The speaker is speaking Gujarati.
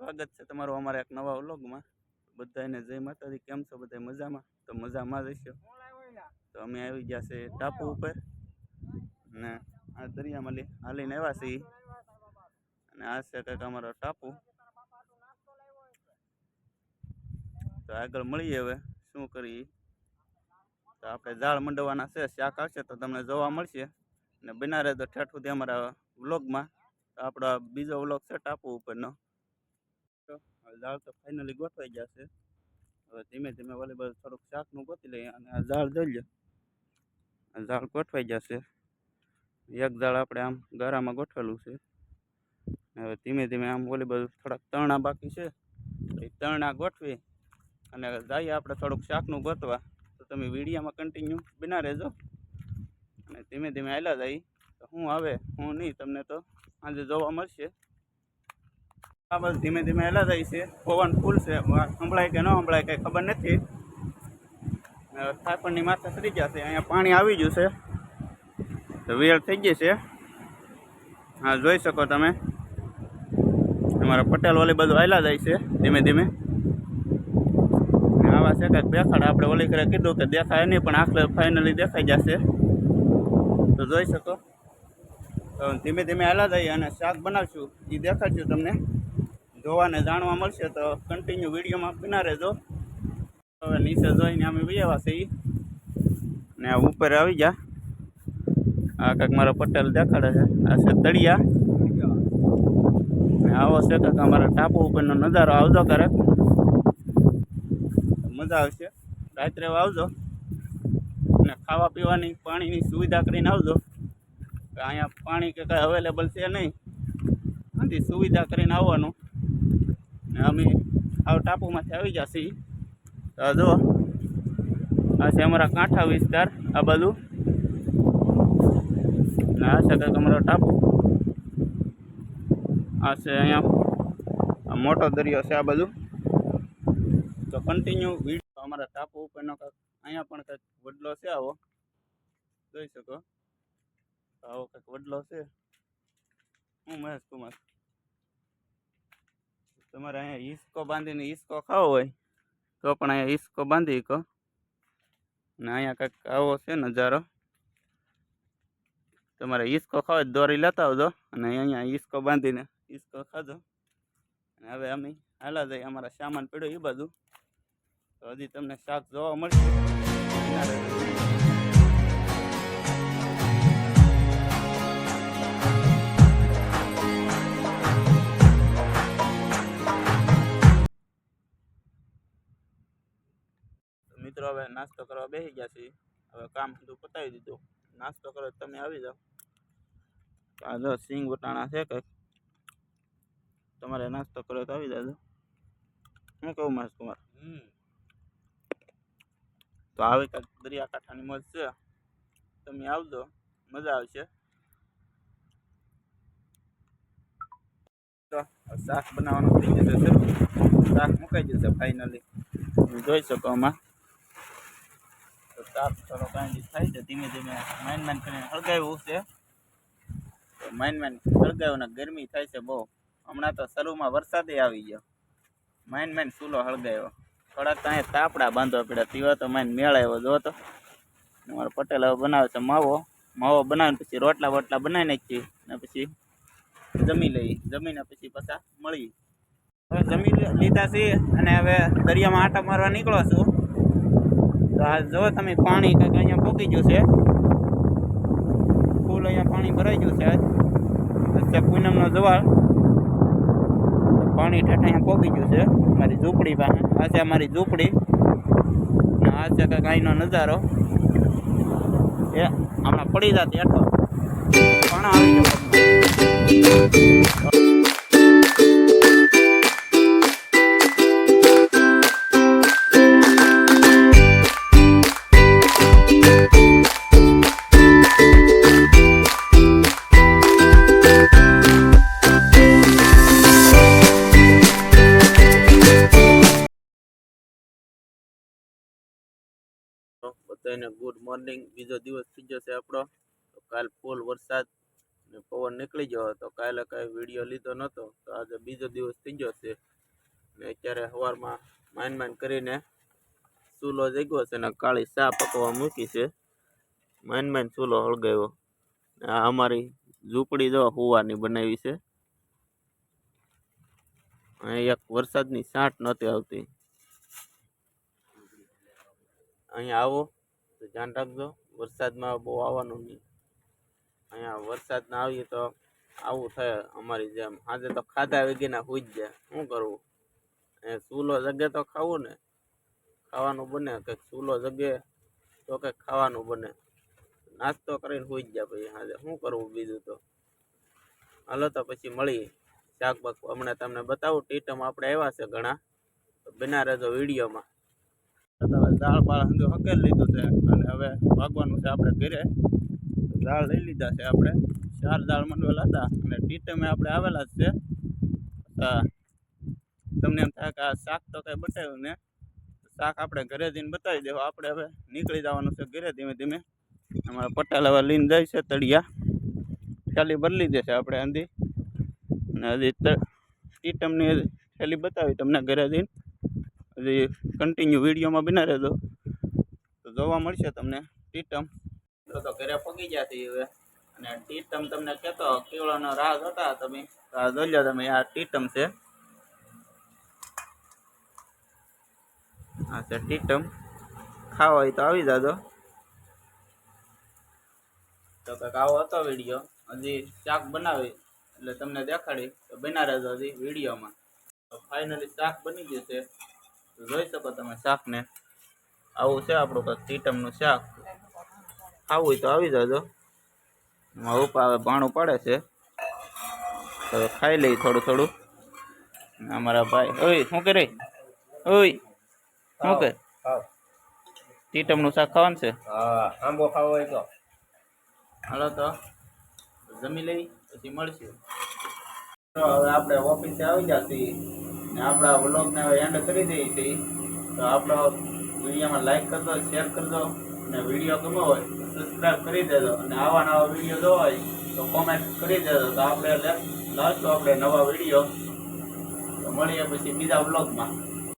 સ્વાગત છે તમારું અમારા એક નવા વ્લોગમાં. બધાને જય માતાજી, કેમ છો બધા મજામાં? તો મજામાં જ તો અમે આવી ગયા છે ટાપુ ઉપર. ને આ દરિયામાં હાલીને આવ્યા છીએ. અને આ છે કંઈક અમારો ટાપુ. તો આગળ મળીએ હવે, શું કરીએ? તો આપણે ઝાડ મંડવાના છે, શાક આવશે તો તમને જોવા મળશે. ને બના તો ઠેઠ સુધી અમારા વ્લોગમાં. તો આપણો બીજો વ્લોગ છે ટાપુ ઉપરનો. ઝાડ તો ફાઇનલી ગોઠવાઈ જશે. હવે ધીમે ધીમે વોલીબોલ થોડુંક શાકનું ગોતી લઈએ અને આ ઝાડ જોઈ લે ઝાડ ગોઠવાઈ જશે. એક ઝાડ આપણે આમ ગારામાં ગોઠવેલું છે. હવે ધીમે ધીમે આમ વોલીબોલ થોડાક તરણા બાકી છે. એ તરણા ગોઠવી અને જઈએ આપણે થોડુંક શાકનું ગોતવા. તો તમે વિડીયામાં કન્ટિન્યુ બના રહેજો. અને ધીમે ધીમે આવેલા જાય. તો હું આવે, હું નહીં, તમને તો આજે જોવા મળશે. આ બસ ધીમે ધીમે હેલા થઈ છે. પવન ફૂલ છે. સંભળાય કે ન સંભળાય કંઈ ખબર નથી. થાપણની માથા સરી ગયા છે. અહીંયા પાણી આવી ગયું છે. તો વેળ થઈ ગઈ છે. હા, જોઈ શકો તમે. અમારા પટેલ વાલી બધું આયલા જાય છે ધીમે ધીમે. આવા છે કાંઈક દેખાડ આપણે ઓલી કરે કીધું કે દેખાય નહીં, પણ આખરે ફાઇનલી દેખાઈ જશે તો જોઈ શકો. ધીમે ધીમે હાલા જઈએ અને શાક બનાવશું. એ દેખાડશું તમને. જોવાને જાણવા મળશે તો કન્ટિન્યુ વિડીયોમાં બના રહેજો. હવે નીચે જોઈને અમે વિયાવા છીએ. ને ઉપર આવી જા. આ કંઈક મારો પટેલ દેખાડે છે. આ છે તળિયા ને આવો છે કંઈક અમારા ટાપુ ઉપરનો નજારો આવજો ક્યારેક મજા આવશે. રાત્રે આવજો. ને ખાવા પીવાની પાણીની સુવિધા કરીને આવજો. અહીંયા પાણી કે કાંઈ અવેલેબલ છે નહીં. સુવિધા કરીને આવવાનું. ને અમે આ ટાપુમાંથી આવી ગયા છીએ. તો જો, આ છે અમારા કાંઠા વિસ્તાર, આ બધું ને આ છે કંઈક અમારો ટાપુ. આ છે અહીંયા મોટો દરિયો છે આ બધું તો કન્ટિન્યુ વીડિયો અમારા ટાપુ ઉપરનો કંઈક અહીંયા પણ કંઈક વડલો છે આવો. જોઈ શકો? આવો કંઈક વડલો છે. હું મહેશ કુમાર. તમારે અહીંયા હિસકો બાંધીને હિસકો ખાવો હોય, તો પણ અહીંયા હિસકો બાંધી શકો ને અહીંયા કંઈક આવો છે નજારો. તમારે હિસકો ખાવો દોરી લેતા આવજો અને અહીંયા હિસકો બાંધીને હિસકો ખાજો. અને હવે અમે હાલા જઈએ, અમારા સામાન પડ્યો એ બાજુ. તો હજી તમને શાક જોવા મળશે. મિત્રો હવે નાસ્તો કરવા બેસી ગયા છીએ. હવે કામ બધું પતાવી દીધું. નાસ્તો કરો તમે આવી જાઓ. આ જો સિંગ વટાણા છે કંઈક. તમારે નાસ્તો કરો તો આવી જાજો. હું કહું મહેશ કુમાર? તો આવી કંઈક દરિયાકાંઠાની મોજ છે. તમે આવજો. મજા આવશે. તો શાક બનાવવાનું થઈ જશે શાક મુકાઈ જશે ફાઇનલી જોઈ શકો આમાં. તાપ થોડો કાંઈ થાય છે. ધીમે ધીમે માઇન માઇન કરીને હળગાવ્યું છે. માઇન માઇન હળગાવ્યું ને ગરમી થાય છે બહુ. હમણાં તો શરૂમાં વરસાદે આવી ગયો. માઇન માઇન ચૂલો હળગાવ્યો. થોડાક તો અહીંયા તાપડા બાંધવા પડ્યા. તીવો તો માઇન મેળ આવ્યો જો તો અમારો પટેલ હવે બનાવે છે માવો. માવો બનાવીને પછી રોટલા બોટલા બનાવી નાખીએ ને પછી જમી લઈએ. જમીને પછી પાછા મળીએ. હવે જમી લીધા છે અને હવે દરિયામાં આટા મારવા નીકળો છું. આ જો તમે પાણી કંઈક અહીંયા પોકી ગયું છે. ફૂલ અહીંયા પાણી ભરાઈ ગયું છે. આજ પૂનમનો જવાળ. પાણી ઠેઠ અહીંયા પોકી ગયું છે. મારી ઝૂંપડી પાસે. આ છે અમારી ઝૂંપડી. ને આ છે કંઈક અહીંનો નજારો. એ હમણાં પડી જતી હેઠો પણ આવી ગયો. બધાને ગુડ મોર્નિંગ બીજો દિવસ થઈ જશે આપણો. તો કાલ ફૂલ વરસાદ ને પવન નીકળી ગયો તો કાલે કાંઈ વીડિયો લીધો નહોતો તો આજે બીજો દિવસ થઈ ગયો છે ને અત્યારે સવારમાં માઇન માઇન કરીને ચૂલો જગ્યો છે ને કાળી ચા પકવા મૂકી છે. માઇન માઇન ચૂલો હળગાવ્યો. આ અમારી ઝૂંપડી જો હુવાની બનાવી છે. એક વરસાદની છાંટ નહોતી આવતી. અહીંયા આવો. તો ધ્યાન રાખજો. વરસાદમાં બહુ આવવાનું નહીં. અહીંયા વરસાદ ના આવીએ તો આવું થાય અમારી જેમ. આજે તો ખાધા વેગીના હોઈ જ જાય. શું કરવું? એ ચૂલો જગે તો ખાવું ને. ખાવાનું બને. કંઈક ચૂલો જગે તો કંઈક ખાવાનું બને. નાસ્તો કરીને હોઈ જ જાય પછી આજે. શું કરવું બીજું તો? હાલો તો પછી મળીએ. શાકબાક હમણાં તમને બતાવું. ટીટમ આપણે આવ્યા છે ઘણા. તો રહેજો વિડીયોમાં. દાળ બાળ હંધું હકેલ લીધું છે. અને હવે ભાગવાનું છે આપણે ઘરે. દાળ લઈ લીધા છે આપણે. ચાર દાળ મંડવેલા હતા. અને ટીટમે આપણે આવેલા જ છે. તમને એમ થાય કે આ શાક તો કંઈ બતાવ્યું ને. શાક આપણે ઘરે જઈને બતાવી દેવું. આપણે હવે નીકળી જવાનું છે ઘરે ધીમે ધીમે. અમારા પટેલ હવે લઈને જાય છે તળિયા. થેલી બદલી દેશે આપણે અંદી અને હજી ટીટમની થેલી બતાવી તમને ઘરે જઈને. કન્ટિન્યુ વિડીયોમાં બના રહેજો. તો જોવા મળશે તમને ટીટમ. તો ઘરે પગી છીએ હવે. અને ટીટમ તમને કહેતો કેવળાનો રાગ હતા તમે. આ જોઈ તમે, આ ટીટમ છે. છે ટીટમ. ખાવા હોય તો આવી જાજો. તો કંઈક આવો હતો વીડિયો. હજી શાક બનાવી, એટલે તમને દેખાડી. તો બના રહેજો હજી વિડીયોમાં. ફાઇનલી શાક બની ગયું છે. જોઈ શકો તમે શાકને. આવું છે આપણું કંઈક ટીટમનું શાક. ખાવું હોય તો આવી જાજો. ઉપા હવે ભાણું પડે છે. તો હવે ખાઈ લઈ થોડું થોડું. અમારા ભાઈ ઓય શું કરે? ઓય શું કે ટીટમનું શાક ખાવાનું છે? હા આંબો ખાવો હોય તો. હાલો તો જમી લઈ પછી મળશું. હવે આપણે ઓફિસે આવી જશે. ને આપણા વ્લોગને હવે એન્ડ કરી દઈએ છીએ. તો આપણો વિડીયોમાં લાઈક કરજો શેર કરજો અને વીડિયો ગમો હોય સબસ્ક્રાઈબ કરી દેજો. અને આવા નવા વીડિયો જોવા હોય તો કોમેન્ટ કરી દેજો. તો આપણે લાવશું આપણે નવા વીડિયો. તો મળીએ પછી બીજા વ્લોગમાં.